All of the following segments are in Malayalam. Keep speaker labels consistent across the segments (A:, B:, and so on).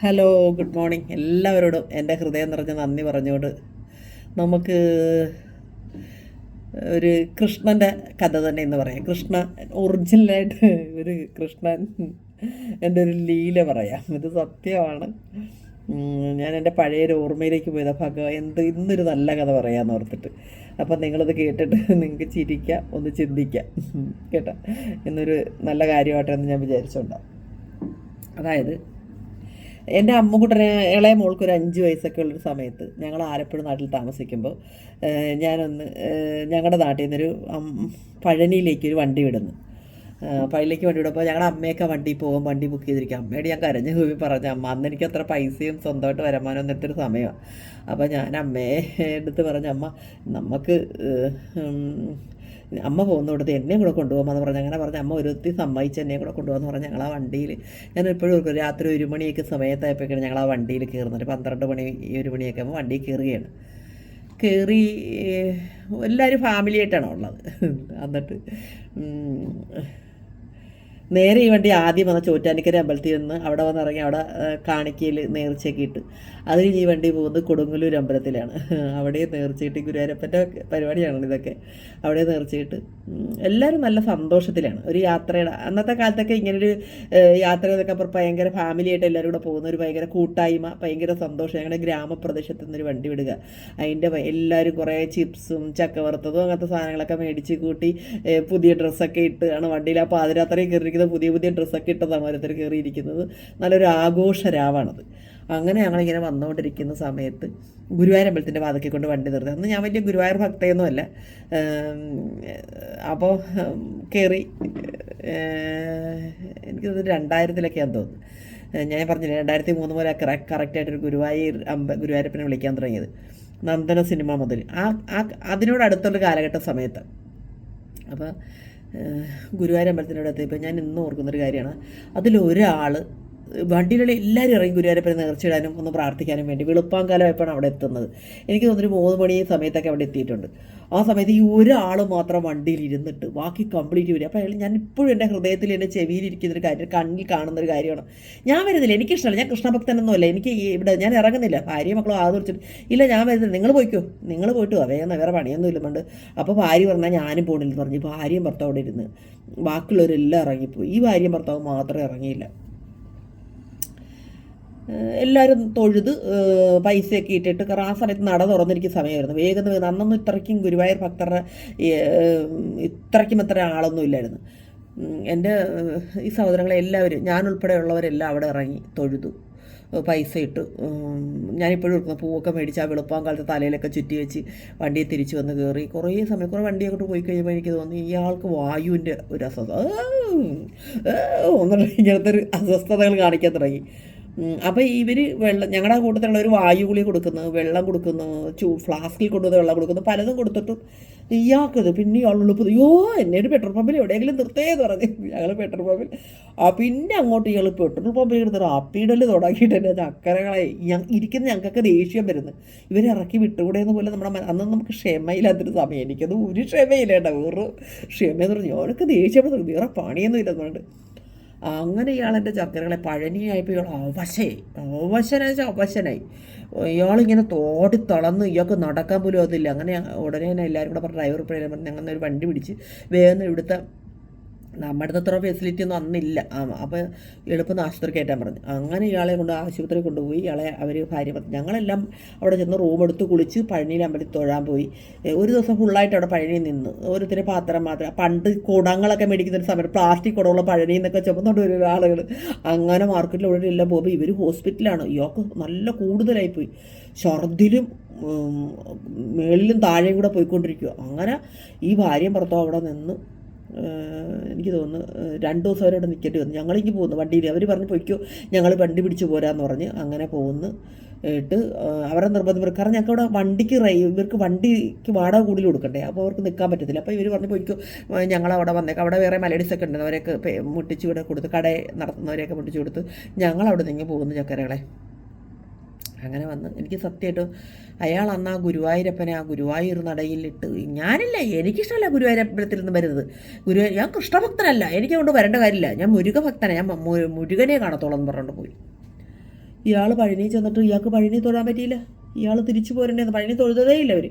A: ഹലോ ഗുഡ് മോർണിംഗ് എല്ലാവരോടും എന്റെ ഹൃദയം നിറഞ്ഞ നന്ദി പറഞ്ഞുകൊണ്ട് നമുക്ക് ഒരു കൃഷ്ണന്റെ കഥ തന്നെ എന്ന് പറയാം. കൃഷ്ണ ഒറിജിനലായിട്ട് ഒരു കൃഷ്ണൻ എന്റെ ഒരു ലീല പറയാം. ഇത് സത്യമാണ്. ഞാൻ എന്റെ പഴയൊരു ഓർമ്മയിലേക്ക് പോയത്. ഭഗവാൻ എന്ത് ഇന്നൊരു നല്ല കഥ പറയാമെന്ന് ഓർത്തിട്ട്. അപ്പം നിങ്ങളത് കേട്ടിട്ട് നിങ്ങൾക്ക് ചിരിക്കാം ഒന്ന് ചിന്തിക്കാം. കേട്ടോ? ഇന്നൊരു നല്ല കാര്യമായിട്ടെന്ന് ഞാൻ വിചാരിച്ചുകൊണ്ടാണ് അതായത് എന്റെ അമ്മുകുട്ടനെ ഇളയ മോൾക്ക് ഒരു അഞ്ച് വയസ്സൊക്കെ ഉള്ളൊരു സമയത്ത് ഞങ്ങൾ ആലപ്പുഴ നാട്ടിൽ താമസിക്കുമ്പോൾ ഞാനൊന്ന് ഞങ്ങളുടെ നാട്ടിൽ നിന്നൊരു പഴനിയിലേക്ക് ഒരു വണ്ടി വിടുന്നു. പഴനിലേക്ക് വണ്ടി വിടുമ്പോൾ ഞങ്ങളുടെ അമ്മയൊക്കെ വണ്ടി പോകും വണ്ടി ബുക്ക് ചെയ്തിരിക്കും. അമ്മയോട് ഞാൻ കരഞ്ഞു ഹൂവി പറഞ്ഞു അമ്മ അന്ന് എനിക്ക് അത്ര പൈസയും സ്വന്തമായിട്ട് വരുമാനം എന്നിട്ടൊരു സമയമാണ് അപ്പോൾ ഞാൻ അമ്മയെ എടുത്ത് പറഞ്ഞു അമ്മ നമുക്ക് അമ്മ പോകുന്നിടത്ത് എന്നെയും കൂടെ കൊണ്ടുപോകാമെന്ന് പറഞ്ഞ് അങ്ങനെ പറഞ്ഞ് അമ്മ ഒരുത്തി സമ്മതിച്ച് എന്നെയും കൂടെ കൊണ്ടുപോകാന്ന് പറഞ്ഞ് ഞങ്ങൾ ആ വണ്ടിയിൽ. ഞാൻ എപ്പോഴും രാത്രി ഒരു മണിയൊക്കെ സമയത്തായപ്പോഴേക്കാണ് ഞങ്ങൾ ആ വണ്ടിയിൽ കയറുന്നത്. പന്ത്രണ്ട് മണി ഈ ഒരു മണിയൊക്കെ ആകുമ്പോൾ വണ്ടിയിൽ കയറുകയാണ്. കയറി എല്ലാവരും ഫാമിലി ആയിട്ടാണ് ഉള്ളത്? എന്നിട്ട് നേരെ ഈ വണ്ടി ആദ്യം വന്ന ചോറ്റാനിക്കര അമ്പലത്തിൽ നിന്ന് അവിടെ വന്ന് ഇറങ്ങി അവിടെ കാണിക്കയിൽ നേർച്ചയൊക്കെ ഇട്ട്. അത് കഴിഞ്ഞ് ഈ വണ്ടി പോകുന്നത് കൊടുങ്ങല്ലൂർ അമ്പലത്തിലാണ്. അവിടെ നേർച്ചയിട്ട് ഗുരുവായൂരപ്പന്റെ പരിപാടിയാണല്ലോ ഇതൊക്കെ. അവിടെ നേർച്ചയിട്ട്. എല്ലാവരും നല്ല സന്തോഷത്തിലാണ്. ഒരു യാത്രയുടെ അന്നത്തെ കാലത്തൊക്കെ ഇങ്ങനൊരു യാത്ര എന്നൊക്കെ പറഞ്ഞാൽ ഭയങ്കര ഫാമിലി ആയിട്ട് എല്ലാവരും കൂടെ പോകുന്ന ഒരു ഭയങ്കര കൂട്ടായ്മ ഭയങ്കര സന്തോഷം. ഞങ്ങളുടെ ഗ്രാമപ്രദേശത്ത് നിന്നൊരു വണ്ടി വിടുക. അതിന്റെ എല്ലാവരും കുറേ ചിപ്സും ചക്കവറുത്തതും അങ്ങനത്തെ സാധനങ്ങളൊക്കെ മേടിച്ച് കൂട്ടി പുതിയ ഡ്രസ്സൊക്കെ ഇട്ട് ആണ് വണ്ടിയിൽ ആ പാതിരാത്രയും കയറിയിരിക്കുന്നത്. പുതിയ പുതിയ ഡ്രസ്സൊക്കെ ഇട്ടതാണ് ഓരോരുത്തർ കയറിയിരിക്കുന്നത്. നല്ലൊരു ആഘോഷ രാവാണത് അങ്ങനെ ഞങ്ങളിങ്ങനെ വന്നുകൊണ്ടിരിക്കുന്ന സമയത്ത് ഗുരുവായൂർ അമ്പലത്തിന്റെ വാതക്കെ കൊണ്ട് വണ്ടി നിർത്തി. അന്ന് ഞാൻ വലിയ ഗുരുവായൂർ ഭക്തയൊന്നുമല്ല. അപ്പോൾ കയറി എനിക്കത് രണ്ടായിരത്തിലൊക്കെയാന്ന് തോന്നുന്നു. ഞാൻ പറഞ്ഞില്ലേ രണ്ടായിരത്തി മൂന്ന് മുതൽ കറക്റ്റായിട്ടൊരു ഗുരുവായൂർ അമ്പ ഗുരുവായൂരപ്പനെ വിളിക്കാൻ തുടങ്ങിയത്. നന്ദന സിനിമ മുതൽ. ആ ആ അതിനോട് അടുത്തുള്ള കാലഘട്ട സമയത്ത്. അപ്പോൾ ഗുരുവായൂർ അടുത്ത് എത്തിയപ്പോൾ ഞാൻ ഇന്നും ഓർക്കുന്നൊരു കാര്യമാണ്. അതിലൊരാൾ വണ്ടിയിലുള്ള എല്ലാവരും ഇറങ്ങി ഗുരുവായൂരപ്പനെ നേർച്ചയിടാനും ഒന്ന് പ്രാർത്ഥിക്കാനും വേണ്ടി വെളുപ്പാങ്കാലമായപ്പോഴാണ് അവിടെ എത്തുന്നത്. എനിക്ക് തോന്നുന്നു മൂന്ന് മണി സമയത്തൊക്കെ അവിടെ എത്തിയിട്ടുണ്ട്. ആ സമയത്ത് ഈ ഒരാൾ മാത്രം വണ്ടിയിൽ ഇരുന്നിട്ട് ബാക്കി കംപ്ലീറ്റ് വരും അപ്പോൾ അയാൾ ഞാൻ ഇപ്പോഴും എന്റെ ഹൃദയത്തിൽ എന്റെ ചെവിയിലിരിക്കുന്നൊരു കാര്യം കണ്ണിൽ കാണുന്നൊരു കാര്യമാണ്. ഞാൻ വരുന്നില്ല. എനിക്കിഷ്ടമല്ല. ഞാൻ കൃഷ്ണഭക്തനൊന്നുമല്ല എനിക്ക് ഇവിടെ ഞാൻ ഇറങ്ങുന്നില്ല. ഭാര്യ മക്കളും ആദ്യം ഇല്ല ഞാൻ വരുന്നില്ല. നിങ്ങൾ പോയിക്കോ. നിങ്ങൾ പോയിട്ട് വേഗം വേറെ പണിയൊന്നും ഇല്ല. അപ്പോൾ ഭാര്യ പറഞ്ഞാൽ ഞാനും പോണില്ലെന്ന് പറഞ്ഞു ഭാര്യയും ഭർത്താവ് അവിടെ ഇരുന്ന് ബാക്കിയുള്ളവരെല്ലാം ഇറങ്ങിപ്പോയി. ഈ ഭാര്യയും ഭർത്താവ് മാത്രമേ ഇറങ്ങിയില്ല. എല്ലാവരും തൊഴുത് പൈസയൊക്കെ ഇട്ടിട്ട് കാരണം ആ സമയത്ത് നട തുറന്നിരിക്കുന്ന സമയമായിരുന്നു. വേഗം വേഗം അന്നൊന്നും ഇത്രയ്ക്കും ഗുരുവായൂർ ഭക്തരുടെ ഇത്രയ്ക്കും അത്ര ആളൊന്നും ഇല്ലായിരുന്നു. എന്റെ ഈ സഹോദരങ്ങളെ എല്ലാവരും ഞാൻ ഉൾപ്പെടെയുള്ളവരെല്ലാം അവിടെ ഇറങ്ങി തൊഴുതു പൈസ ഇട്ട്. ഞാനിപ്പോഴും എടുക്കുന്ന പൂവൊക്കെ മേടിച്ച് ആ വെളുപ്പം കാലത്ത് തലയിലൊക്കെ ചുറ്റി വെച്ച് വണ്ടിയെ തിരിച്ചു വന്ന് കയറി. കുറേ സമയം കുറേ വണ്ടി അങ്ങോട്ട് പോയി കഴിയുമ്പോൾ എനിക്ക് തോന്നി ഇയാൾക്ക് വായുവിന്റെ ഒരു അസ്വസ്ഥ ഒന്നും ഇങ്ങനത്തെ ഒരു അസ്വസ്ഥതകൾ കാണിക്കാൻ തുടങ്ങി. അപ്പോൾ ഇവർ വെള്ളം ഞങ്ങളുടെ കൂട്ടത്തിലുള്ള ഒരു വായു കുളി കൊടുക്കുന്നു വെള്ളം കൊടുക്കുന്നു ചൂ ഫ്ലാസ്കിൽ കൊണ്ടുവന്ന് വെള്ളം കൊടുക്കുന്നു പലതും കൊടുത്തിട്ടും ഇയാൾക്കത് പിന്നെ ഇയാൾ എളുപ്പം അയ്യോ എന്നെ ഒരു പെട്രോൾ പമ്പിൽ എവിടെയെങ്കിലും നിർത്തേന്ന് പറഞ്ഞു. ഞങ്ങൾ പെട്രോൾ പമ്പിൽ ആ പിന്നെ അങ്ങോട്ട് ഇയാൾ പെട്രോൾ പമ്പിൽ എടുത്തിട്ട് അപ്പീടൽ തുടങ്ങിയിട്ട് എന്റെ ചക്കരകളെ ഇരിക്കുന്ന ഞങ്ങൾക്കൊക്കെ ദേഷ്യം വരുന്നു. ഇവരെ ഇറക്കി വിട്ടുകൂടെയെന്ന് പോലെ നമ്മുടെ അന്ന് നമുക്ക് ക്ഷമയില്ലാത്തൊരു സമയം. എനിക്കത് ഒരു ക്ഷമയില്ല കേട്ടോ വേറൊരു ക്ഷമയെന്ന് പറഞ്ഞു. ഞാനൊക്കെ ദേഷ്യപ്പെടുന്നു വേറെ പണിയൊന്നും ഇല്ലെന്നുണ്ട് അങ്ങനെ ഇയാളെന്റെ ചക്കരകളെ പഴനിയായപ്പോൾ ഇയാൾ അവശയായി അവശനായി അവശനായി. ഇയാളിങ്ങനെ തോടി തളന്ന് ഇയാൾക്ക് നടക്കാൻ പോലും അതില്ല അങ്ങനെ ഉടനെ തന്നെ എല്ലാവരും കൂടെ പറഞ്ഞ ഡ്രൈവർ പറഞ്ഞു ഞങ്ങൾ ഒരു വണ്ടി പിടിച്ച് വേഗം ഇവിടുത്തെ നമ്മുടെ അടുത്ത് അത്ര ഫെസിലിറ്റി ഒന്നും അന്നില്ല. ആ അപ്പോൾ എളുപ്പം ആശുപത്രി കയറ്റാൻ പറഞ്ഞു. അങ്ങനെ ഇയാളെ കൊണ്ട് ആശുപത്രി കൊണ്ടുപോയി. ഇയാളെ അവർ ഭാര്യ പറഞ്ഞു. ഞങ്ങളെല്ലാം അവിടെ ചെന്ന് റൂം എടുത്ത് കുളിച്ച് പഴനിയിൽ അമ്പലത്തിൽ തൊഴാൻ പോയി. ഒരു ദിവസം ഫുള്ളായിട്ട് അവിടെ പഴനി നിന്ന്. ഓരോരുത്തരെ പാത്രം മാത്രം. പണ്ട് കുടങ്ങളൊക്കെ മേടിക്കുന്ന ഒരു സമയത്ത് പ്ലാസ്റ്റിക് കുടമുള്ള പഴനി എന്നൊക്കെ ചുമന്നുകൊണ്ട് വരുന്ന ആളുകൾ അങ്ങനെ മാർക്കറ്റിൽ ഇവിടെ എല്ലാം പോകുമ്പോൾ ഇവർ ഹോസ്പിറ്റലാണ് ഇയാൾക്ക് നല്ല കൂടുതലായിപ്പോയി ഛർദിലും മേളിലും താഴെയും കൂടെ പോയിക്കൊണ്ടിരിക്കുക അങ്ങനെ ഈ ഭാര്യയും പുറത്തോ അവിടെ നിന്ന് എനിക്ക് തോന്നുന്നു രണ്ടു ദിവസം അവരവിടെ നിൽക്കേണ്ടി വന്നു ഞങ്ങളിങ്ങ് പോകുന്നു വണ്ടിയിൽ. അവർ പറഞ്ഞ് പൊയ്ക്കോ ഞങ്ങൾ വണ്ടി പിടിച്ച് പോരാന്ന് പറഞ്ഞ് അങ്ങനെ പോകുന്നു ഇട്ട് അവരെ നിർബന്ധം കാരണം ഞങ്ങൾക്ക് അവിടെ വണ്ടിക്ക് ഇവർക്ക് വണ്ടിക്ക് വാടക കൂടുതൽ കൊടുക്കണ്ടേ? അപ്പോൾ അവർക്ക് നിൽക്കാൻ പറ്റത്തില്ല. അപ്പോൾ ഇവർ പറഞ്ഞ് പൊയ്ക്കോ ഞങ്ങൾ അവിടെ വന്നേക്കാം. അവിടെ വേറെ മലയാളീസൊക്കെ ഉണ്ട്. അവരെയൊക്കെ മുട്ടിച്ചു ഇവിടെ കൊടുത്ത് കട നടത്തുന്നവരെയൊക്കെ മുട്ടിച്ച് കൊടുത്ത് ഞങ്ങളവിടെ നിന്ന് പോകുന്നു ചക്കരകളെ അങ്ങനെ വന്ന് എനിക്ക് സത്യമായിട്ടും അയാൾ അന്ന് ആ ഗുരുവായൂരപ്പനെ ആ ഗുരുവായൂർ നടയിലിട്ട് ഞാനില്ല എനിക്കിഷ്ടമല്ല ഗുരുവായൂരപ്പനത്തിൽ നിന്ന് വരുന്നത്. ഗുരുവായൂർ ഞാൻ കൃഷ്ണഭക്തനല്ല എനിക്ക് കൊണ്ട് വരേണ്ട കാര്യമില്ല. ഞാൻ മുരുക ഞാൻ മുരുകനെ കാണത്തോളം എന്ന് പറഞ്ഞുകൊണ്ട് പോയി. ഇയാൾ പഴനി ചെന്നിട്ട് ഇയാൾക്ക് പഴനി തൊഴാൻ പറ്റിയില്ല? ഇയാൾ തിരിച്ചു പോരണ്ടേന്ന് പഴനി തൊഴുതതേ ഇല്ല അവർ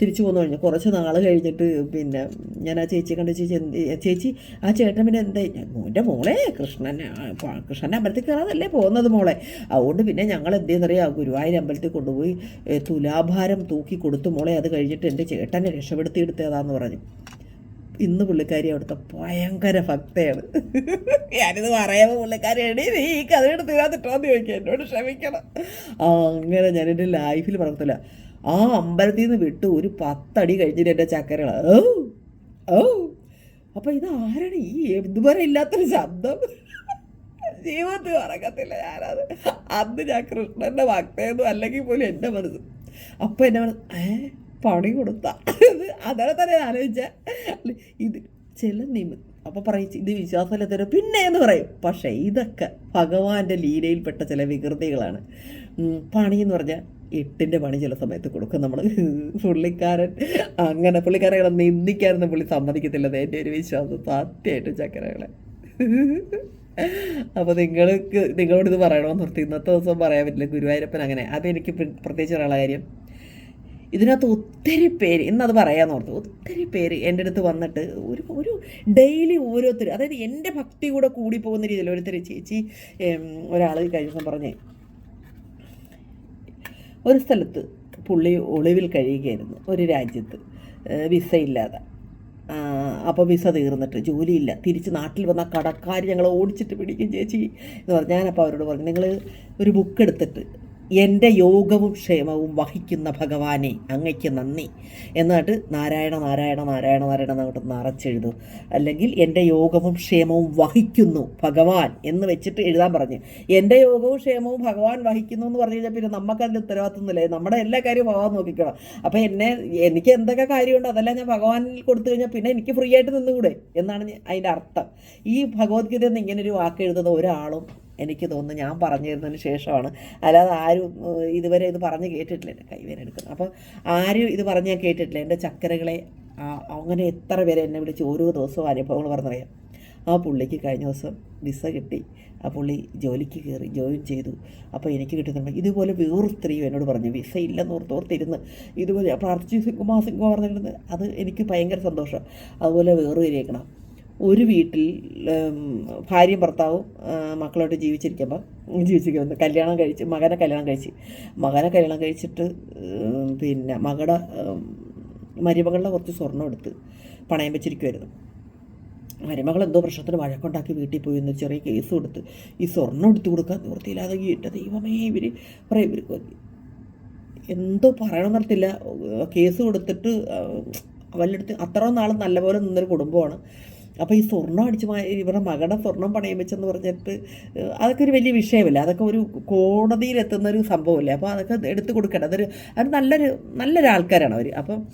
A: തിരിച്ചു പോന്നു കഴിഞ്ഞു കുറച്ച് നാൾ കഴിഞ്ഞിട്ട് പിന്നെ ഞാൻ ആ ചേച്ചിയെ കണ്ട് ചേച്ചി എന്ത് ചേച്ചി ആ ചേട്ടൻ പിന്നെ എന്താ മോന്റെ മോളെ കൃഷ്ണൻ കൃഷ്ണന്റെ അമ്പലത്തിൽ കയറാതല്ലേ പോകുന്നത് മോളെ. അതുകൊണ്ട് പിന്നെ ഞങ്ങൾ എന്ത് ചെയ്യുന്നറിയാം? ഗുരുവായൂർ അമ്പലത്തിൽ കൊണ്ടുപോയി തുലാഭാരം തൂക്കി കൊടുത്തു മോളെ. അത് കഴിഞ്ഞിട്ട് എന്റെ ചേട്ടനെ രക്ഷപ്പെടുത്തിയെടുത്തതാന്ന് പറഞ്ഞു. ഇന്ന് പുള്ളിക്കാരി അവിടുത്തെ ഭയങ്കര ഭക്തയാണ്. ഞാനിത് പറയുമ്പോൾ പുള്ളിക്കാരി എടീ നീ ഈ കഥ തീരാത്തിട്ടോന്ന് ചോദിക്കുക എന്നോട് ക്ഷമിക്കണം. ആ അങ്ങനെ ഞാൻ എന്റെ ലൈഫിൽ പറഞ്ഞില്ല ആ അമ്പലത്തിൽ നിന്ന് വിട്ട് ഒരു പത്തടി കഴിഞ്ഞിട്ട് എന്റെ ചക്കരകൾ ഓ ഓ അപ്പം ഇത് ആരാണ് ഈ ഇതുവരെ ഇല്ലാത്തൊരു ശബ്ദം? ജീവിതത്തിൽ മറക്കത്തില്ല ഞാനത്. അന്ന് ഞാൻ കൃഷ്ണന്റെ ഭക്തയെന്നും അല്ലെങ്കിൽ പോലും എന്റെ മനസ്സ്. അപ്പം എന്നെ മനസ്സ് ഏ? പണി കൊടുത്ത. അതാണ് തന്നെ ആലോചിച്ച ഇത് ചില നിമ അപ്പോൾ പറയും ഇത് വിശ്വാസമില്ലാത്തവരെ പിന്നെ എന്ന് പറയും. പക്ഷേ ഇതൊക്കെ ഭഗവാന്റെ ലീലയിൽപ്പെട്ട ചില വികൃതികളാണ്. പണി എന്ന് പറഞ്ഞാൽ എട്ടിന്റെ പണി ചില സമയത്ത് കൊടുക്കും നമ്മൾ പുള്ളിക്കാരൻ അങ്ങനെ പുള്ളിക്കാരനെ നിന്ദിക്കാനൊന്നും പുള്ളി സമ്മതിക്കത്തില്ലത് എന്റെ ഒരു വിശ്വാസം. സത്യമായിട്ടും ചക്കരകളെ. അപ്പോൾ നിങ്ങൾക്ക് നിങ്ങളോട് ഇത് പറയണമെന്ന് ഓർത്ത് ഇന്നത്തെ ദിവസം പറയാൻ പറ്റില്ല. ഗുരുവായൂരപ്പൻ അങ്ങനെ. അതെനിക്ക് പ്ര- പ്രത്യേകിച്ച് ഒരാളെ കാര്യം ഇതിനകത്ത് ഒത്തിരി പേര് ഇന്നത് പറയാമെന്ന് ഓർത്തു ഒത്തിരി പേര് എന്റെ അടുത്ത് വന്നിട്ട് ഒരു ഒരു ഡെയിലി ഓരോരുത്തർ അതായത് എന്റെ ഭക്തി കൂടെ കൂടി പോകുന്ന രീതിയിൽ ഓരോരുത്തർ ചേച്ചി ഒരാൾ കഴിഞ്ഞ ദിവസം പറഞ്ഞേ ഒരു സ്ഥലത്ത് പുള്ളി ഒളിവിൽ കഴിയുകയായിരുന്നു ഒരു രാജ്യത്ത് വിസ ഇല്ലാതെ. അപ്പോൾ വിസ തീർന്നിട്ട് ജോലിയില്ല തിരിച്ച് നാട്ടിൽ വന്ന കടക്കാർ ഞങ്ങൾ ഓടിച്ചിട്ട് പിടിക്കും ചേച്ചി എന്ന് പറഞ്ഞു ഞാനപ്പോൾ അവരോട് പറഞ്ഞു നിങ്ങൾ ഒരു ബുക്ക് എടുത്തിട്ട് എന്റെ യോഗവും ക്ഷേമവും വഹിക്കുന്ന ഭഗവാനെ അങ്ങയ്ക്ക് നന്ദി. എന്നിട്ട് നാരായണ നാരായണ നാരായണ നാരായണ എന്നിട്ട് നിറച്ചെഴുതും. അല്ലെങ്കിൽ എന്റെ യോഗവും ക്ഷേമവും വഹിക്കുന്നു ഭഗവാൻ എന്ന് വെച്ചിട്ട് എഴുതാൻ പറഞ്ഞു. എന്റെ യോഗവും ക്ഷേമവും ഭഗവാൻ വഹിക്കുന്നു എന്ന് പറഞ്ഞു കഴിഞ്ഞാൽ പിന്നെ ഉത്തരവാദിത്വമൊന്നുമില്ല. നമ്മുടെ എല്ലാ കാര്യവും ഭഗവാൻ നോക്കിക്കണം. അപ്പോൾ എന്നെ എനിക്ക് എന്തൊക്കെ കാര്യമുണ്ട് അതെല്ലാം ഞാൻ ഭഗവാനിൽ കൊടുത്തു കഴിഞ്ഞാൽ പിന്നെ എനിക്ക് ഫ്രീ ആയിട്ട് നിന്നുകൂടെ എന്നാണ് അതിന്റെ അർത്ഥം. ഈ ഭഗവത്ഗീതയിൽ നിന്ന് ഒരു വാക്ക് എഴുതുന്ന ഒരാളും എനിക്ക് തോന്നുന്നു ഞാൻ പറഞ്ഞു തരുന്നതിന് ശേഷമാണ്. അല്ലാതെ ആരും ഇതുവരെ ഇത് പറഞ്ഞ് കേട്ടിട്ടില്ല എന്റെ കൈവേനെടുക്കുന്നത് അപ്പോൾ ആരും ഇത് പറഞ്ഞ് ഞാൻ കേട്ടിട്ടില്ല. എന്റെ ചക്കരകളെ അങ്ങനെ എത്ര പേരെ എന്നെ വിളിച്ച് ഓരോ ദിവസവും അനുഭവങ്ങൾ പറഞ്ഞറിയാം. ആ പുള്ളിക്ക് കഴിഞ്ഞ ദിവസം വിസ കിട്ടി. ആ പുള്ളി ജോലിക്ക് കയറി ജോയിൻ ചെയ്തു. അപ്പോൾ എനിക്ക് കിട്ടുന്നുണ്ട്. ഇതുപോലെ വേറൊരു സ്ത്രീയും എന്നോട് പറഞ്ഞു വിസ ഇല്ലെന്ന് ഓർത്ത് ഓർത്തിരുന്ന് ഇതുപോലെ പ്രാർത്ഥിച്ച് സിംഗുമാ സിംഗുമാ പറഞ്ഞിരുന്നത് അത് എനിക്ക് ഭയങ്കര സന്തോഷം. അതുപോലെ വേറെ ഇരിക്കണം ഒരു വീട്ടിൽ ഭാര്യയും ഭർത്താവും മക്കളായിട്ട് ജീവിച്ചിരിക്കുമ്പോൾ ജീവിച്ചിരിക്കുമ്പോൾ കല്യാണം കഴിച്ച് മകനെ കല്യാണം കഴിച്ച്. മകനെ കല്യാണം കഴിച്ചിട്ട് പിന്നെ മകളുടെ മരുമകളുടെ കുറച്ച് സ്വർണം എടുത്ത് പണയം വെച്ചിരിക്കുമായിരുന്നു മരുമകൾ എന്തോ പ്രശ്നത്തിന് വഴക്കുണ്ടാക്കി വീട്ടിൽ പോയി എന്ന് ചെറിയ കേസ് കൊടുത്ത് ഈ സ്വർണം എടുത്തു കൊടുക്കാൻ നിവൃത്തിയില്ലാതെ എന്റെ ദൈവമേ ഇവർ പറയും ഇവർ എന്തോ പറയണമെന്നറിയത്തില്ല കേസ് കൊടുത്തിട്ട് അവരുടെ അടുത്ത് അത്രയും നാൾ നല്ലപോലെ നിന്നൊരു കുടുംബമാണ്. അപ്പോൾ ഈ സ്വർണം അടിച്ച് ഇവരുടെ മകളുടെ സ്വർണം പണയം വെച്ചെന്ന് പറഞ്ഞിട്ട് അതൊക്കെ ഒരു വലിയ വിഷയമല്ല? അതൊക്കെ ഒരു കോടതിയിലെത്തുന്ന ഒരു സംഭവമല്ലേ അപ്പോൾ അതൊക്കെ എടുത്ത് കൊടുക്കണം അതൊരു അത് നല്ലൊരു നല്ലൊരു ആൾക്കാരാണ് അവർ അപ്പം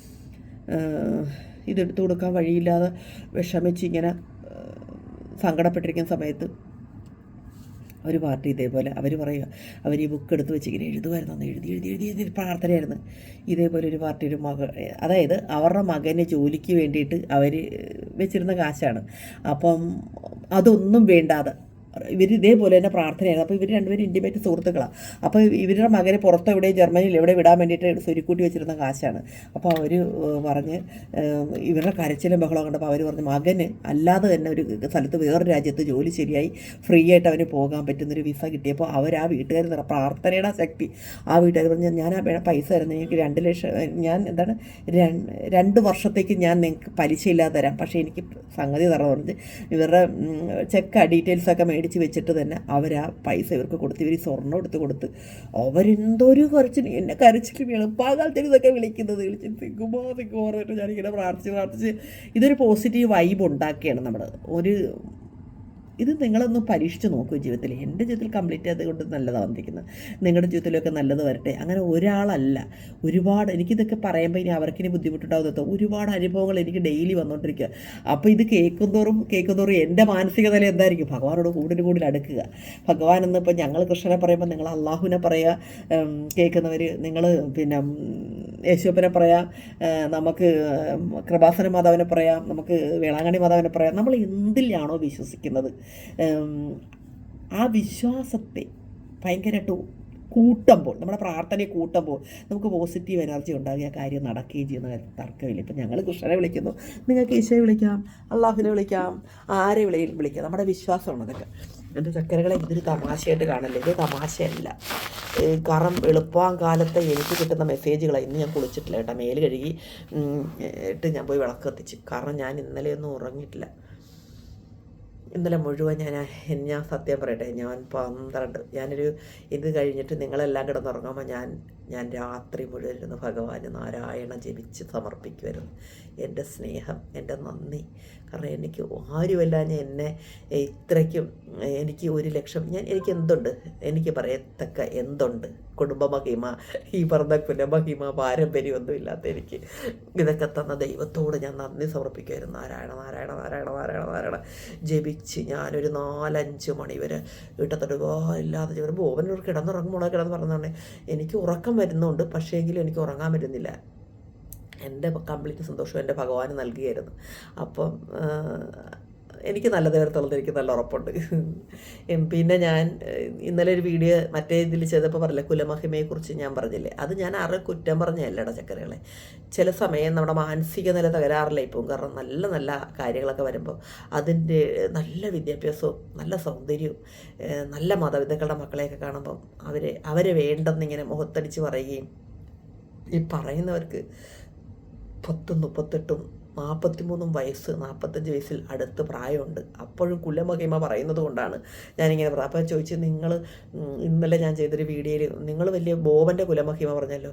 A: ഇതെടുത്ത് കൊടുക്കാൻ വഴിയില്ലാതെ വിഷമിച്ച് ഇങ്ങനെ സങ്കടപ്പെട്ടിരിക്കുന്ന സമയത്ത് ഒരു പാർട്ടി ഇതേപോലെ അവർ പറയുക അവർ ഈ ബുക്ക് എടുത്ത് വെച്ച് ഇങ്ങനെ എഴുതുമായിരുന്നു എഴുതി എഴുതി എഴുതി എഴുതി പ്രാർത്ഥനയായിരുന്നു. ഇതേപോലെ ഒരു പാർട്ടി ഒരു മക അതായത് അവരുടെ മകനെ ജോലിക്ക് വേണ്ടിയിട്ട് അവർ വെച്ചിരുന്ന കാശാണ്. അപ്പം അതൊന്നും വേണ്ടാതെ ഇവർ ഇതേപോലെ തന്നെ പ്രാർത്ഥനയായിരുന്നു. അപ്പോൾ ഇവർ രണ്ടുപേരും ഇന്റിമേറ്റ് സുഹൃത്തുക്കളാണ് അപ്പോൾ ഇവരുടെ മകനെ പുറത്ത് എവിടെ ജർമ്മനിയിൽ എവിടെ വിടാൻ വേണ്ടിയിട്ട് സ്വരുക്കൂട്ടി വെച്ചിരുന്ന കാശാണ്. അപ്പോൾ അവർ പറഞ്ഞ് ഇവരുടെ കരച്ചിലും ബഹളം കണ്ടപ്പോൾ അവർ പറഞ്ഞു മകന് അല്ലാതെ തന്നെ ഒരു സ്ഥലത്ത് വേറൊരു രാജ്യത്ത് ജോലി ശരിയായി ഫ്രീ ആയിട്ട് അവന് പോകാൻ പറ്റുന്നൊരു വിസ കിട്ടിയപ്പോൾ അവർ ആ വീട്ടുകാർ പ്രാർത്ഥനയുടെ ശക്തി ആ വീട്ടുകാർ പറഞ്ഞു ഞാൻ ആ പൈസ തരുന്നത് എനിക്ക് രണ്ട് ലക്ഷം ഞാൻ എന്താണ് രണ്ട് വർഷത്തേക്ക് ഞാൻ നിങ്ങൾക്ക് പലിശ ഇല്ലാതെ തരാം. പക്ഷേ എനിക്ക് സംഗതി തരണം പറഞ്ഞ് ഇവരുടെ ചെക്ക് ഡീറ്റെയിൽസ് ഒക്കെ മേടിച്ച് വെച്ചിട്ട് തന്നെ അവർ ആ പൈസ ഇവർക്ക് കൊടുത്ത് ഇവർ സ്വർണം എടുത്ത് കൊടുത്ത് അവരെന്തൊരു കുറച്ച് എന്നെ കരച്ചിൽ എളുപ്പാകാലത്തേക്ക് ഇതൊക്കെ വിളിക്കുന്നത്. വിളിച്ച് തിങ്കുമോ തിങ്കുമോ പറഞ്ഞിട്ട് ഞാനിങ്ങനെ പ്രാർത്ഥിച്ച് പ്രാർത്ഥിച്ച് ഇതൊരു പോസിറ്റീവ് വൈബ് ഉണ്ടാക്കിയാണ് നമ്മൾ ഒരു ഇത് നിങ്ങളൊന്ന് പരീക്ഷിച്ച് നോക്കൂ ജീവിതത്തിൽ. എന്റെ ജീവിതത്തിൽ കംപ്ലീറ്റ് അതുകൊണ്ട് നല്ലതാണ് വന്നിരിക്കുന്നത്. നിങ്ങളുടെ ജീവിതത്തിലൊക്കെ നല്ലത് വരട്ടെ. അങ്ങനെ ഒരാളല്ല. ഒരുപാട് എനിക്കിതൊക്കെ പറയുമ്പോൾ ഇനി അവർക്കിനി ബുദ്ധിമുട്ടുണ്ടാവുന്നത് ഒരുപാട് അനുഭവങ്ങൾ എനിക്ക് ഡെയിലി വന്നുകൊണ്ടിരിക്കുക അപ്പോൾ ഇത് കേൾക്കുന്തോറും കേൾക്കുന്തോറും എന്റെ മാനസിക നില എന്തായിരിക്കും? ഭഗവാനോട് കൂടുതൽ കൂടുതൽ അടുക്കുക. ഭഗവാൻ എന്നിപ്പോൾ ഞങ്ങൾ കൃഷ്ണനെ പറയുമ്പോൾ നിങ്ങൾ അള്ളാഹുവിനെ പറയുക കേൾക്കുന്നവർ നിങ്ങൾ പിന്നെ യേശുപ്പനെ പറയാം നമുക്ക് കൃപാസന മാതാവിനെ പറയാം നമുക്ക് വേളാങ്കണ്ണി മാതാവിനെ പറയാം നമ്മൾ എന്തിലാണോ വിശ്വസിക്കുന്നത്? ആ വിശ്വാസത്തെ ഭയങ്കരമായിട്ട് കൂട്ടുമ്പോൾ നമ്മുടെ പ്രാർത്ഥനയെ കൂട്ടുമ്പോൾ നമുക്ക് പോസിറ്റീവ് എനർജി ഉണ്ടാകുക കാര്യം നടക്കുകയും ചെയ്യുന്ന തർക്കമില്ല. ഇപ്പം ഞങ്ങൾ കൃഷ്ണനെ വിളിക്കുന്നു. നിങ്ങൾക്ക് ഈശോയെ വിളിക്കാം അള്ളാഹുവിനെ വിളിക്കാം ആരെ വിളി വിളിക്കാം? നമ്മുടെ വിശ്വാസമാണ് അതൊക്കെ. എന്റെ ചക്കരകളെ ഇതൊരു തമാശയായിട്ട് കാണല്ലേ? ഇത് തമാശയല്ല. കാരണം എളുപ്പം കാലത്തെ എനിക്ക് കിട്ടുന്ന മെസ്സേജുകളാണ് ഇന്ന് ഞാൻ കുളിച്ചിട്ടില്ല കേട്ടോ. മേൽ കഴുകി ഇട്ട് ഞാൻ പോയി വിളക്ക് കത്തിച്ച്. കാരണം ഞാൻ ഇന്നലെയൊന്നും ഉറങ്ങിയിട്ടില്ല. ഇന്നലെ മുഴുവൻ ഞാൻ ഞാൻ സത്യം പറയട്ടെ ഞാൻ പന്ത്രണ്ട് ഞാനൊരു ഇത് കഴിഞ്ഞിട്ട് നിങ്ങളെല്ലാം കിടന്നുറങ്ങുമ്പോൾ ഞാൻ ഞാൻ രാത്രി മുഴുവൻ ഇരുന്ന് ഭഗവാന് നാരായണ ജപിച്ച് സമർപ്പിക്കുമായിരുന്നു എന്റെ സ്നേഹം എന്റെ നന്ദി. കാരണം എനിക്ക് ആരുമല്ല ഞാൻ എന്നെ ഇത്രയ്ക്കും എനിക്ക് ഒരു ലക്ഷം ഞാൻ എനിക്ക് എന്തുണ്ട്? എനിക്ക് പറയത്തക്ക എന്തുണ്ട്? കുടുംബമഹിമ ഈ പറഞ്ഞ കുലമഹിമ പാരമ്പര്യമൊന്നും ഇല്ലാത്ത എനിക്ക്. ഇതൊക്കെ തന്ന ദൈവത്തോട് ഞാൻ നന്ദി സമർപ്പിക്കുമായിരുന്നു നാരായണ നാരായണ നാരായണ നാരായണ നാരായണ. ജപിച്ച് ഞാനൊരു നാലഞ്ച് മണി വരെ ഇല്ലാതെ ജപം ബോവനൂർ കിടന്നുറങ്ങുമ്പോൾ കിടന്ന് പറഞ്ഞതാണ് എനിക്ക് ഉറക്കം വരുന്നുണ്ട്. പക്ഷേങ്കിലും എനിക്ക് ഉറങ്ങാൻ പറ്റുന്നില്ല. എന്റെ കംപ്ലീറ്റ് സന്തോഷം എന്റെ ഭഗവാന് നൽകിയായിരുന്നു. അപ്പം എനിക്ക് നല്ല നേരത്തുള്ളത് എനിക്ക് നല്ല ഉറപ്പുണ്ട്. പിന്നെ ഞാൻ ഇന്നലെ ഒരു വീഡിയോ മറ്റേ ഇതിൽ ചെയ്തപ്പോൾ പറഞ്ഞില്ല കുലമഹിമയെക്കുറിച്ച് ഞാൻ പറഞ്ഞില്ലേ? അത് ഞാൻ ആരുടെ കുറ്റം പറഞ്ഞല്ല ചക്കരകളെ. ചില സമയം നമ്മുടെ മാനസിക നില തകരാറില്ല ഇപ്പം? കാരണം നല്ല നല്ല കാര്യങ്ങളൊക്കെ വരുമ്പോൾ അതിന്റെ നല്ല വിദ്യാഭ്യാസവും നല്ല സൗന്ദര്യവും നല്ല മാതാപിതാക്കളുടെ മക്കളെയൊക്കെ കാണുമ്പം അവരെ അവരെ വേണ്ടെന്നിങ്ങനെ മുഖത്തടിച്ച് പറയുകയും ഈ പറയുന്നവർക്ക് പത്തും മുപ്പത്തെട്ടും നാൽപ്പത്തിമൂന്നും വയസ്സ് നാൽപ്പത്തഞ്ച് വയസ്സിൽ അടുത്ത് പ്രായമുണ്ട്. അപ്പോഴും കുലമഹിമ പറയുന്നത് കൊണ്ടാണ് ഞാനിങ്ങനെ പറയാം അപ്പോൾ ചോദിച്ച് നിങ്ങൾ ഇന്നലെ ഞാൻ ചെയ്തൊരു വീഡിയോയിൽ നിങ്ങൾ വലിയ ബോബന്റെ കുലമഹിമ പറഞ്ഞല്ലോ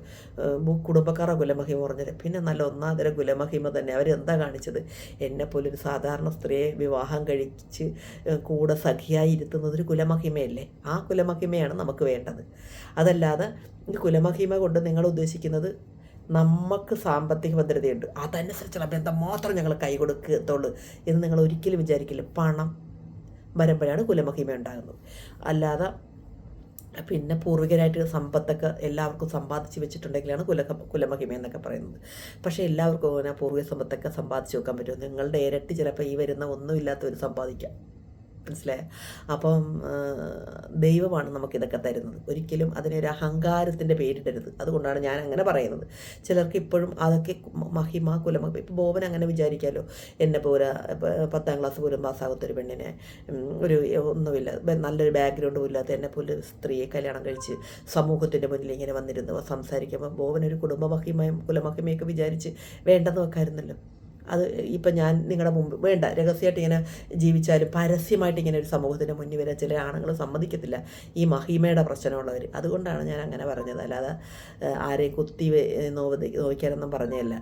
A: കുടുംബക്കാരുടെ കുലമഹിമ പറഞ്ഞത്. പിന്നെ നല്ല ഒന്നാതര കുലമഹിമ തന്നെ. അവരെന്താ കാണിച്ചത്? എന്നെപ്പോലെ ഒരു സാധാരണ സ്ത്രീയെ വിവാഹം കഴിച്ച് കൂടെ സഖിയായി ഇരുത്തുന്നത് ഒരു കുലമഹിമയല്ലേ? ആ കുലമഹിമയാണ് നമുക്ക് വേണ്ടത്. അതല്ലാതെ കുലമഹിമ കൊണ്ട് നിങ്ങൾ ഉദ്ദേശിക്കുന്നത് നമുക്ക് സാമ്പത്തിക ഭദ്രതയുണ്ട്. അതനുസരിച്ചുള്ള ബന്ധം മാത്രം ഞങ്ങൾ കൈ കൊടുക്കത്തുള്ളൂ എന്ന് നിങ്ങൾ ഒരിക്കലും വിചാരിക്കില്ല. പണം വരുമ്പോഴാണ് കുലമഹിമ ഉണ്ടാകുന്നത്. അല്ലാതെ പിന്നെ പൂർവികരായിട്ട് സമ്പത്തൊക്കെ എല്ലാവർക്കും സമ്പാദിച്ച് വെച്ചിട്ടുണ്ടെങ്കിലാണ് കുല കുലമഹിമ എന്നൊക്കെ പറയുന്നത്. പക്ഷേ എല്ലാവർക്കും പൂർവിക സമ്പത്തൊക്കെ സമ്പാദിച്ച് വെക്കാൻ പറ്റും. നിങ്ങളുടെ ഇരട്ടി ചിലപ്പോൾ ഈ വരുന്ന ഒന്നുമില്ലാത്തവർ സമ്പാദിക്കാം. മനസ്സിലായ? അപ്പം ദൈവമാണ് നമുക്കിതൊക്കെ തരുന്നത്. ഒരിക്കലും അതിനൊരു അഹങ്കാരത്തിന്റെ പേരിടരുത് അതുകൊണ്ടാണ് ഞാൻ അങ്ങനെ പറയുന്നത്. ചിലർക്ക് ഇപ്പോഴും അതൊക്കെ മഹിമ കുലമ ഇപ്പോൾ ബോബൻ അങ്ങനെ വിചാരിക്കാമല്ലോ എന്നെ പോരാ പത്താം ക്ലാസ് പോലും പാസ്സാകാത്തൊരു പെണ്ണിനെ ഒരു ഒന്നുമില്ല. നല്ലൊരു ബാക്ക്ഗ്രൗണ്ടും ഇല്ലാത്ത എന്നെ പോലെ ഒരു സ്ത്രീയെ കല്യാണം കഴിച്ച് സമൂഹത്തിന്റെ മുന്നിൽ ഇങ്ങനെ വന്നിരുന്നു സംസാരിക്കുമ്പോൾ ബോബൻ ഒരു കുടുംബ മഹിമയും കുലമഹിമയൊക്കെ വിചാരിച്ച് വേണ്ടെന്ന് വെക്കായിരുന്നല്ലോ. അത് ഇപ്പം ഞാൻ നിങ്ങളുടെ മുമ്പ് വേണ്ട രഹസ്യമായിട്ട് ഇങ്ങനെ ജീവിച്ചാലും പരസ്യമായിട്ട് ഇങ്ങനെ ഒരു സമൂഹത്തിന്റെ മുന്നിൽ വരാൻ ചില ആണുങ്ങൾ സമ്മതിക്കത്തില്ല. ഈ മഹിമയുടെ പ്രശ്നമുള്ളവർ. അതുകൊണ്ടാണ് ഞാൻ അങ്ങനെ പറഞ്ഞത്. അല്ലാതെ ആരെയും കുത്തി നോവ് നോക്കിയാലൊന്നും പറഞ്ഞതല്ല.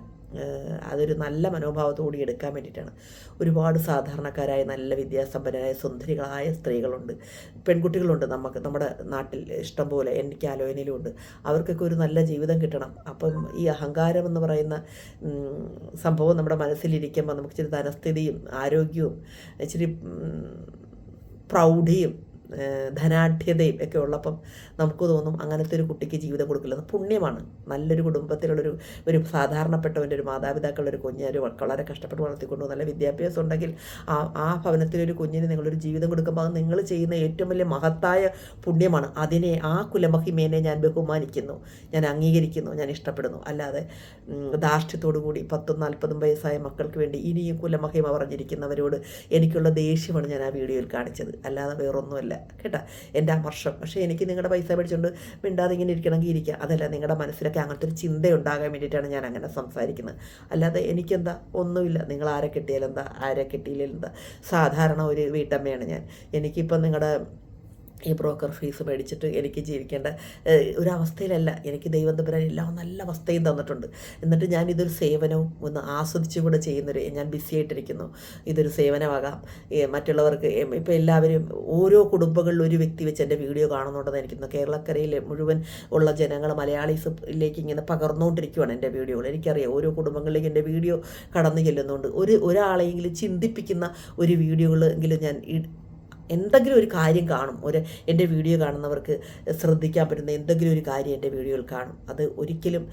A: അതൊരു നല്ല മനോഭാവത്തോടെ എടുക്കാൻ വേണ്ടിയിട്ടാണ്. ഒരുപാട് സാധാരണക്കാരായ നല്ല വിദ്യാസമ്പന്നരായ സുന്ദരികളായ സ്ത്രീകളുണ്ട് പെൺകുട്ടികളുണ്ട് നമുക്ക് നമ്മുടെ നാട്ടിൽ ഇഷ്ടംപോലെ എനിക്ക് ആലോചനയിലും ഉണ്ട്. അവർക്കൊക്കെ ഒരു നല്ല ജീവിതം കിട്ടണം. അപ്പം ഈ അഹങ്കാരം എന്ന് പറയുന്ന സംഭവം നമ്മുടെ മനസ്സിലിരിക്കുമ്പോൾ നമുക്ക് ഇച്ചിരി ധനസ്ഥിതിയും ആരോഗ്യവും ഇച്ചിരി പ്രൗഢിയും ഏഹ്, ധനാഢ്യതയും ഒക്കെ ഉള്ളപ്പം നമുക്ക് തോന്നും അങ്ങനത്തെ ഒരു കുട്ടിക്ക് ജീവിതം കൊടുക്കില്ല. അത് പുണ്യമാണ്. നല്ലൊരു കുടുംബത്തിലുള്ളൊരു ഒരു സാധാരണപ്പെട്ടവന്റെ ഒരു മാതാപിതാക്കളുടെ ഒരു കുഞ്ഞ് ഒരു വളരെ കഷ്ടപ്പെട്ട് വളർത്തിക്കൊണ്ടു നല്ല വിദ്യാഭ്യാസം ഉണ്ടെങ്കിൽ ആ ആ ഭവനത്തിലൊരു കുഞ്ഞിന് നിങ്ങളൊരു ജീവിതം കൊടുക്കുമ്പോൾ അത് നിങ്ങൾ ചെയ്യുന്ന ഏറ്റവും വലിയ മഹത്തായ പുണ്യമാണ്. അതിനെ ആ കുലമഹിമേനെ ഞാൻ ബഹുമാനിക്കുന്നു. ഞാൻ അംഗീകരിക്കുന്നു. ഞാൻ ഇഷ്ടപ്പെടുന്നു. അല്ലാതെ ധാർഷ്ട്യത്തോടു കൂടി പത്തും നാൽപ്പതും വയസ്സായ മക്കൾക്ക് വേണ്ടി ഇനിയും കുലമഹിമ പറഞ്ഞിരിക്കുന്നവരോട് എനിക്കുള്ള ദേഷ്യമാണ് ഞാൻ ആ വീഡിയോയിൽ കാണിച്ചത്. അല്ലാതെ വേറൊന്നുമല്ല. കേട്ടാ? എന്റെ അമർഷം പക്ഷേ എനിക്ക് നിങ്ങളുടെ പൈസ മേടിച്ചുകൊണ്ട് മിണ്ടാതെ ഇങ്ങനെ ഇരിക്കണമെങ്കിൽ ഇരിക്കുക അതല്ല നിങ്ങളുടെ മനസ്സിലൊക്കെ അങ്ങനത്തെ ഒരു ചിന്ത ഉണ്ടാകാൻ വേണ്ടിയിട്ടാണ് ഞാൻ അങ്ങനെ സംസാരിക്കുന്നത്. അല്ലാതെ എനിക്കെന്താ? ഒന്നുമില്ല. നിങ്ങൾ ആരെ കിട്ടിയാലെന്താ ആരെ കിട്ടിയില്ലെന്താ സാധാരണ ഒരു വീട്ടമ്മയാണ് ഞാൻ. എനിക്കിപ്പം നിങ്ങളുടെ ഈ ബ്രോക്കർ ഫീസ് മേടിച്ചിട്ട് എനിക്ക് ജീവിക്കേണ്ട ഒരവസ്ഥയിലല്ല. എനിക്ക് ദൈവം എല്ലാ നല്ല അവസ്ഥയും തന്നിട്ടുണ്ട്. എന്നിട്ട് ഞാൻ ഇതൊരു സേവനവും ഒന്ന് ആസ്വദിച്ചു കൂടെ ചെയ്യുന്നൊരു ഞാൻ ബിസി ആയിട്ടിരിക്കുന്നു. ഇതൊരു സേവനമാകാം. മറ്റുള്ളവർക്ക് ഇപ്പോൾ എല്ലാവരും ഓരോ കുടുംബങ്ങളിലും ഒരു വ്യക്തി വെച്ച് എന്റെ വീഡിയോ കാണുന്നുണ്ടെന്ന് എനിക്ക് കേരളക്കരയിൽ മുഴുവൻ ഉള്ള ജനങ്ങൾ മലയാളീസിലേക്ക് ഇങ്ങനെ പകർന്നുകൊണ്ടിരിക്കുകയാണ് എന്റെ വീഡിയോകൾ. എനിക്കറിയാം ഓരോ കുടുംബങ്ങളിലേക്ക് എന്റെ വീഡിയോ കടന്നു ചെല്ലുന്നുണ്ട്. ഒരു ഒരാളെങ്കിലും ചിന്തിപ്പിക്കുന്ന ഒരു വീഡിയോകളെങ്കിലും ഞാൻ എന്തെങ്കിലും ഒരു കാര്യം കാണും. ഒരു എന്റെ വീഡിയോ കാണുന്നവർക്ക് ശ്രദ്ധിക്കാൻ പറ്റുന്ന എന്തെങ്കിലും ഒരു കാര്യം എന്റെ വീഡിയോയിൽ കാണും. അത് ഒരിക്കലും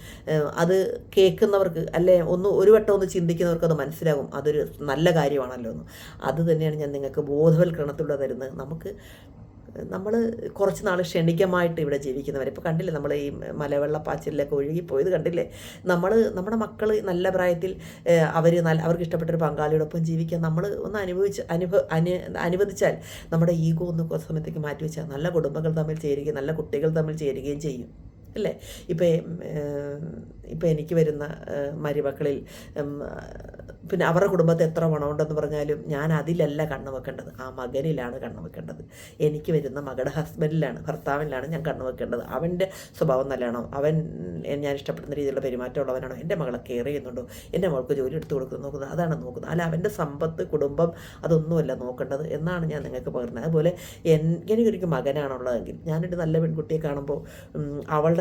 A: അത് കേൾക്കുന്നവർക്ക് അല്ലെ ഒന്ന് ഒരു വട്ടം ഒന്ന് ചിന്തിക്കുന്നവർക്ക് അത് മനസ്സിലാകും. അതൊരു നല്ല കാര്യമാണല്ലോ എന്ന്. അത് തന്നെയാണ് ഞാൻ നിങ്ങൾക്ക് ബോധവൽക്കരണത്തിലൂടെ തരുന്നത്. നമുക്ക് നമ്മൾ കുറച്ച് നാൾ ക്ഷണികമായിട്ട് ഇവിടെ ജീവിക്കുന്നവർ ഇപ്പോൾ കണ്ടില്ലേ നമ്മൾ ഈ മലവെള്ളപ്പാച്ചിലൊക്കെ ഒഴുകിപ്പോയത് കണ്ടില്ലേ? നമ്മൾ നമ്മുടെ മക്കൾ നല്ല പ്രായത്തിൽ അവർ നല്ല അവർക്ക് ഇഷ്ടപ്പെട്ടൊരു പങ്കാളിയോടൊപ്പം ജീവിക്കാൻ നമ്മൾ ഒന്ന് അനുഭവിച്ച് അനുഭവ അനു അനുവദിച്ചാൽ നമ്മുടെ ഈഗോ ഒന്ന് കുറച്ച് സമയത്തേക്ക് മാറ്റി വെച്ചാൽ നല്ല കുടുംബങ്ങൾ തമ്മിൽ ചേരുകയും നല്ല കുട്ടികൾ തമ്മിൽ ചേരുകയും ചെയ്യും. അല്ലേ? ഇപ്പം ഇപ്പം എനിക്ക് വരുന്ന മരുമക്കളിൽ പിന്നെ അവരുടെ കുടുംബത്തെ എത്ര പണമുണ്ടെന്ന് പറഞ്ഞാലും ഞാൻ അതിലല്ല കണ്ണു വെക്കേണ്ടത്. ആ മകനിലാണ് കണ്ണു വെക്കേണ്ടത്. എനിക്ക് വരുന്ന മകളുടെ ഹസ്ബൻഡിലാണ് ഭർത്താവിലാണ് ഞാൻ കണ്ണു വെക്കേണ്ടത്. അവന്റെ സ്വഭാവം നല്ലതാണോ? അവൻ ഞാൻ ഇഷ്ടപ്പെടുന്ന രീതിയിലുള്ള പെരുമാറ്റമുള്ളവനാണോ എന്റെ മകളെ കെയർ ചെയ്യുന്നുണ്ടോ? എന്റെ മകൾക്ക് ജോലി എടുത്തു കൊടുക്കുന്നു നോക്കുന്നത് അതാണ് നോക്കുന്നത്. അല്ല അവന്റെ സമ്പത്ത് കുടുംബം അതൊന്നുമല്ല നോക്കേണ്ടത് എന്നാണ് ഞാൻ നിങ്ങൾക്ക് പകർന്നത്. അതുപോലെ എനിക്കൊരു മകനാണുള്ളതെങ്കിൽ ഞാനൊരു നല്ല പെൺകുട്ടിയെ കാണുമ്പോൾ അവളുടെ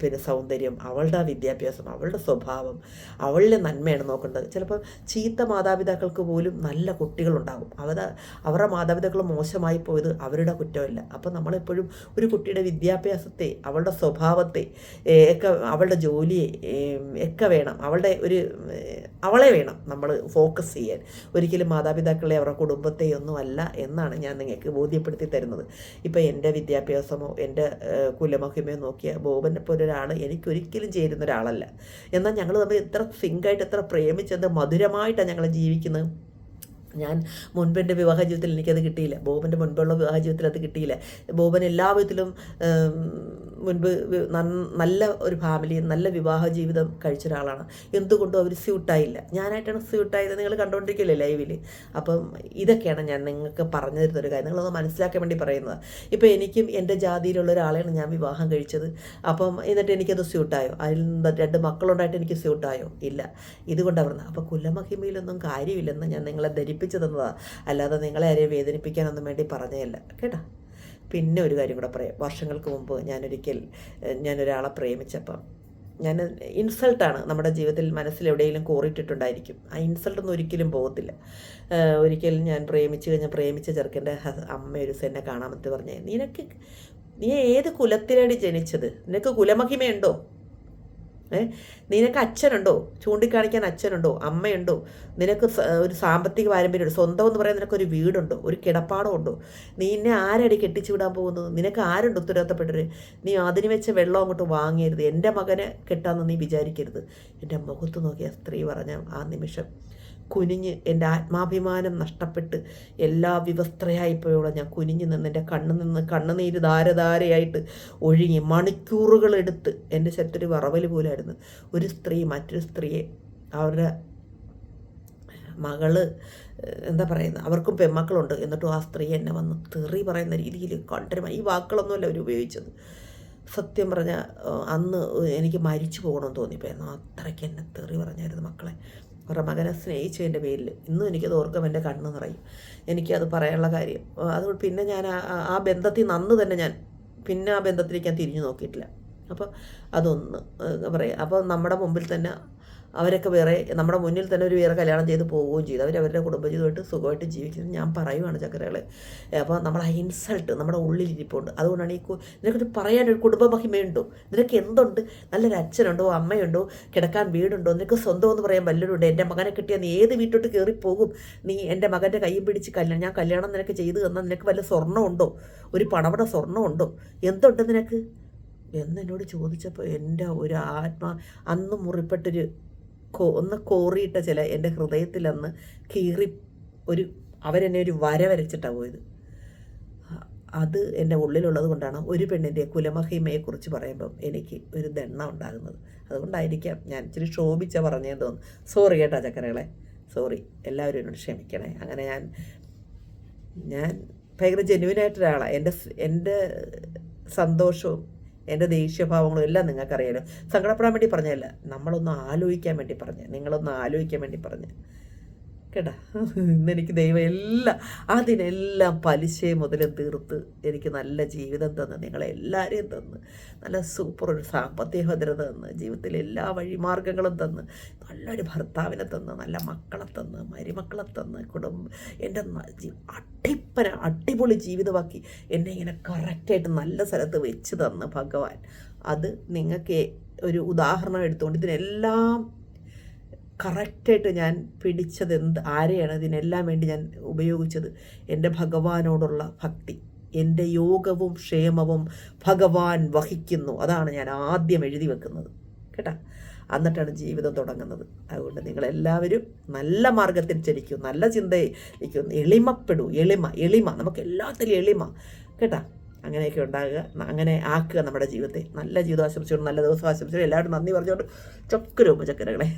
A: പിന്നെ സൗന്ദര്യം അവളുടെ വിദ്യാഭ്യാസം അവളുടെ സ്വഭാവം അവളുടെ നന്മയാണ് നോക്കേണ്ടത്. ചിലപ്പോൾ ചീത്ത മാതാപിതാക്കൾക്ക് പോലും നല്ല കുട്ടികളുണ്ടാകും. അവരുടെ അവരുടെ മാതാപിതാക്കൾ മോശമായി പോയത് അവരുടെ കുറ്റമല്ല. അപ്പോൾ നമ്മളെപ്പോഴും ഒരു കുട്ടിയുടെ വിദ്യാഭ്യാസത്തെ അവളുടെ സ്വഭാവത്തെ ഒക്കെ അവളുടെ ജോലിയെ ഒക്കെ വേണം. അവളുടെ ഒരു അവളെ വേണം നമ്മൾ ഫോക്കസ് ചെയ്യാൻ. ഒരിക്കലും മാതാപിതാക്കളെ അവരുടെ കുടുംബത്തെ ഒന്നും അല്ല എന്നാണ് ഞാൻ നിങ്ങൾക്ക് ബോധ്യപ്പെടുത്തി തരുന്നത്. ഇപ്പം എന്റെ വിദ്യാഭ്യാസമോ എന്റെ കുലമഹിമയോ നോക്കിയ ബോബനെ പോലെ ഒരാൾ എനിക്കൊരിക്കലും ചേരുന്ന ഒരാളല്ല. എന്നാൽ ഞങ്ങൾ തമ്മിൽ എത്ര സിങ്കായിട്ട് എത്ര പ്രേമിച്ചത് മധുരമായിട്ടാണ് ഞങ്ങൾ ജീവിക്കുന്നത്? ഞാൻ മുൻപെന്റെ വിവാഹ ജീവിതത്തിൽ എനിക്കത് കിട്ടിയില്ല. ബോബന്റെ മുൻപുള്ള വിവാഹ ജീവിതത്തിൽ അത് കിട്ടിയില്ല. ബോബൻ എല്ലാ വിധത്തിലും മുൻപ് നല്ല ഒരു ഫാമിലി നല്ല വിവാഹ ജീവിതം കഴിച്ച ഒരാളാണ് എന്തുകൊണ്ടും അവർ സ്യൂട്ടായില്ല ഞാനായിട്ടാണ് സ്യൂട്ടായത് നിങ്ങൾ കണ്ടുകൊണ്ടിരിക്കില്ലേ ലൈവിൽ അപ്പം ഇതൊക്കെയാണ് ഞാൻ നിങ്ങൾക്ക് പറഞ്ഞു തരുന്ന ഒരു കാര്യം. നിങ്ങളൊന്ന് മനസ്സിലാക്കാൻ വേണ്ടി പറയുന്നത്. ഇപ്പോൾ എനിക്കും എന്റെ ജാതിയിലുള്ള ഒരാളെയാണ് ഞാൻ വിവാഹം കഴിച്ചത്. അപ്പം എന്നിട്ട് എനിക്കത് സ്യൂട്ടായോ അതിൽ നിന്ന് രണ്ട് മക്കളുണ്ടായിട്ട് എനിക്ക് സ്യൂട്ടായോ ഇല്ല. ഇതുകൊണ്ടാണ് പറഞ്ഞത് അപ്പോൾ കുലമഹിമയിലൊന്നും കാര്യമില്ലെന്ന് ഞാൻ നിങ്ങളെ ധരിപ്പിച്ചു തന്നതാണ് അല്ലാതെ നിങ്ങളെ ആരെയും വേദനിപ്പിക്കാനൊന്നും വേണ്ടി പറഞ്ഞതല്ല. കേട്ടോ? പിന്നെ ഒരു കാര്യം കൂടെ പറയാം. വർഷങ്ങൾക്ക് മുമ്പ് ഞാനൊരിക്കൽ ഞാനൊരാളെ പ്രേമിച്ചപ്പം ഞാൻ ഇൻസൾട്ടാണ്. നമ്മുടെ ജീവിതത്തിൽ മനസ്സിൽ എവിടെയെങ്കിലും കോറിയിട്ടിട്ടുണ്ടായിരിക്കും. ആ ഇൻസൾട്ടൊന്നും ഒരിക്കലും പോകത്തില്ല. ഒരിക്കലും ഞാൻ പ്രേമിച്ച് കഴിഞ്ഞാൽ പ്രേമിച്ച ചെറുക്കന്റെ അമ്മ ഒരു എന്നെ കാണാമെന്ന് പറഞ്ഞേ നിനക്ക് നീ ഏത് കുലത്തിലാണ് ജനിച്ചത്? നിനക്ക് കുലമഹിമയുണ്ടോ? നിനക്ക് അച്ഛനുണ്ടോ? ചൂണ്ടിക്കാണിക്കാൻ അച്ഛനുണ്ടോ? അമ്മയുണ്ടോ? നിനക്ക് ഒരു സാമ്പത്തിക പാരമ്പര്യമുണ്ട്? സ്വന്തം എന്ന് പറയാൻ നിനക്കൊരു വീടുണ്ടോ? ഒരു കിടപ്പാടം ഉണ്ടോ? നീ എന്നെ ആരടി കെട്ടിച്ചു വിടാൻ പോകുന്നത്? നിനക്ക് ആരുണ്ട് ഉത്തരവാദിത്തപ്പെട്ടവർ നീ അതിന് വെച്ച വെള്ളം അങ്ങോട്ട് വാങ്ങരുത് എന്റെ മകനെ കെട്ടാമെന്ന് നീ വിചാരിക്കരുത്. എന്റെ മുഖത്ത് നോക്കിയ സ്ത്രീ പറഞ്ഞ ആ നിമിഷം. കുനിഞ്ഞ് എന്റെ ആത്മാഭിമാനം നഷ്ടപ്പെട്ട് എല്ലാ വിവസ്ത്രയായിപ്പോയോടെ ഞാൻ കുനിഞ്ഞ് നിന്ന് എന്റെ കണ്ണിൽ നിന്ന് കണ്ണുനീര് ധാരധാരയായിട്ട് ഒഴുകി മണിക്കൂറുകളെടുത്ത് എന്റെ ശരീരത്തിൽ വറവൽ പോലായിരുന്നു. ഒരു സ്ത്രീ മറ്റൊരു സ്ത്രീയെ അവരുടെ മകൾ എന്താ പറയുന്നത് അവർക്കും പെമ്മക്കളുണ്ട്. എന്നിട്ടും ആ സ്ത്രീ എന്നെ വന്ന് തെറി പറയുന്ന രീതിയിൽ കണ്ടരുമായി ഈ വാക്കുകളൊന്നുമല്ല അവർ ഉപയോഗിച്ചത്. സത്യം പറഞ്ഞാൽ അന്ന് എനിക്ക് മരിച്ചു പോകണമെന്ന് തോന്നിപ്പോയിരുന്നു. അത്രയ്ക്ക് എന്നെ തെറി പറഞ്ഞായിരുന്നു മക്കളെ. അവരുടെ മകനെ സ്നേഹിച്ചതിന്റെ പേരിൽ. ഇന്നും എനിക്കത് ഓർക്കും എന്റെ കണ്ണ് നിറയും. എനിക്കത് പറയാനുള്ള കാര്യം. അതുകൊണ്ട് പിന്നെ ഞാൻ ആ ബന്ധത്തിൽ നന്ന് തന്നെ ഞാൻ പിന്നെ ആ ബന്ധത്തിലേക്ക് ഞാൻ തിരിഞ്ഞു നോക്കിയിട്ടില്ല. അപ്പോൾ അതൊന്ന് പറയാം. അപ്പോൾ നമ്മുടെ മുമ്പിൽ തന്നെ അവരൊക്കെ വേറെ നമ്മുടെ മുന്നിൽ തന്നെ ഒരു വേറെ കല്യാണം ചെയ്ത് പോവുകയും ചെയ്തു. അവരവരുടെ കുടുംബജീവിതമായിട്ട് സുഖമായിട്ട് ജീവിക്കുന്നത് ഞാൻ പറയുവാണ് ചക്കരകളെ. അപ്പോൾ നമ്മുടെ ഇൻസൾട്ട് നമ്മുടെ ഉള്ളിൽ ഉള്ളിലിരിപ്പുണ്ട്. അതുകൊണ്ടാണ് ഈ നിനക്കൊരു പറയാനൊരു കുടുംബ മഹിമയുണ്ടോ? നിനക്ക് എന്തുണ്ട്? നല്ലൊരു അച്ഛനുണ്ടോ? അമ്മയുണ്ടോ? കിടക്കാൻ വീടുണ്ടോ? നിനക്ക് സ്വന്തം എന്ന് പറയാൻ വല്ലവരുണ്ട്? എന്റെ മകനെ കിട്ടിയാൽ നീ ഏത് വീട്ടോട്ട് പോകും? നീ എന്റെ മകന്റെ കൈയും പിടിച്ച് കല്യാണം ഞാൻ കല്യാണം നിനക്ക് ചെയ്തു തന്നാൽ നിനക്ക് വല്ല സ്വർണമുണ്ടോ? ഒരു പണവട സ്വർണമുണ്ടോ? എന്തുണ്ട് നിനക്ക്? എന്നോട് ചോദിച്ചപ്പോൾ എന്റെ ഒരു ആത്മാ അന്ന് മുറിപ്പെട്ടൊരു ഒന്ന് കോറിയിട്ട ചില എന്റെ ഹൃദയത്തിൽ അന്ന് കീറി ഒരു അവരെന്നെ ഒരു വര വരച്ചിട്ടാണ് പോയത്. അത് എന്റെ ഉള്ളിലുള്ളത് കൊണ്ടാണ് ഒരു പെണ്ണിന്റെ കുലമഹിമയെക്കുറിച്ച് പറയുമ്പം എനിക്ക് ഒരു ദണ്ണ ഉണ്ടാകുന്നത്. അതുകൊണ്ടായിരിക്കാം ഞാൻ ഇച്ചിരി ക്ഷോഭിച്ച പറഞ്ഞതെന്ന് തോന്നുന്നു. സോറി കേട്ടോ ചക്കരകളെ. സോറി എല്ലാവരും എന്നോട് ക്ഷമിക്കണേ. അങ്ങനെ ഞാൻ ഞാൻ ഭയങ്കര ജെന്യൂനായിട്ടൊരാളാണ് എന്റെ എന്റെ സന്തോഷവും എന്റെ ദേഷ്യഭാവങ്ങളും എല്ലാം നിങ്ങൾക്കറിയാലോ. സങ്കടപ്പെടാൻ വേണ്ടി പറഞ്ഞതല്ല നമ്മളൊന്ന് ആലോചിക്കാൻ വേണ്ടി പറഞ്ഞു നിങ്ങളൊന്ന് ആലോചിക്കാൻ വേണ്ടി പറഞ്ഞ. കേട്ടാ ഇന്നെനിക്ക് ദൈവം എല്ലാം അതിനെല്ലാം പലിശ മുതൽ തീർത്ത് എനിക്ക് നല്ല ജീവിതം തന്ന് നിങ്ങളെല്ലാവരെയും തന്ന് നല്ല സൂപ്പർ ഒരു സാമ്പത്തിക ഭദ്രത തന്ന് ജീവിതത്തിലെ എല്ലാ വഴിമാർഗങ്ങളും തന്ന് നല്ലൊരു ഭർത്താവിനെ തന്ന് നല്ല മക്കളെ തന്ന് മരുമക്കളെ തന്ന് കുടുംബം എന്റെ അടിപ്പന അടിപൊളി ജീവിതമാക്കി എന്നെ ഇങ്ങനെ കറക്റ്റായിട്ട് നല്ല സ്ഥലത്ത് വെച്ച് തന്ന് ഭഗവാൻ. അത് നിങ്ങൾക്ക് ഒരു ഉദാഹരണം എടുത്തുകൊണ്ട് ഇതിനെല്ലാം കറക്റ്റായിട്ട് ഞാൻ പിടിച്ചത് എന്ത് ആരെയാണ് ഇതിനെല്ലാം വേണ്ടി ഞാൻ ഉപയോഗിച്ചത്? എന്റെ ഭഗവാനോടുള്ള ഭക്തി എന്റെ യോഗവും ക്ഷേമവും ഭഗവാൻ വഹിക്കുന്നു. അതാണ് ഞാൻ ആദ്യം എഴുതി വെക്കുന്നത് കേട്ടാ? എന്നിട്ടാണ് ജീവിതം തുടങ്ങുന്നത്. അതുകൊണ്ട് നിങ്ങളെല്ലാവരും നല്ല മാർഗത്തിൽ ചലിക്കൂ നല്ല ചിന്തയിലേക്കും എളിമപ്പെടൂ. എളിമ എളിമ നമുക്ക് എല്ലാത്തിലും എളിമ കേട്ടാ? അങ്ങനെയൊക്കെ ഉണ്ടാകുക അങ്ങനെ ആക്കുക നമ്മുടെ ജീവിതത്തെ. നല്ല ജീവിതം നല്ല ദിവസം ആശംസയോട് എല്ലാവരും നന്ദി പറഞ്ഞുകൊണ്ട് ചൊക്കരൂപ ചക്കരകളെ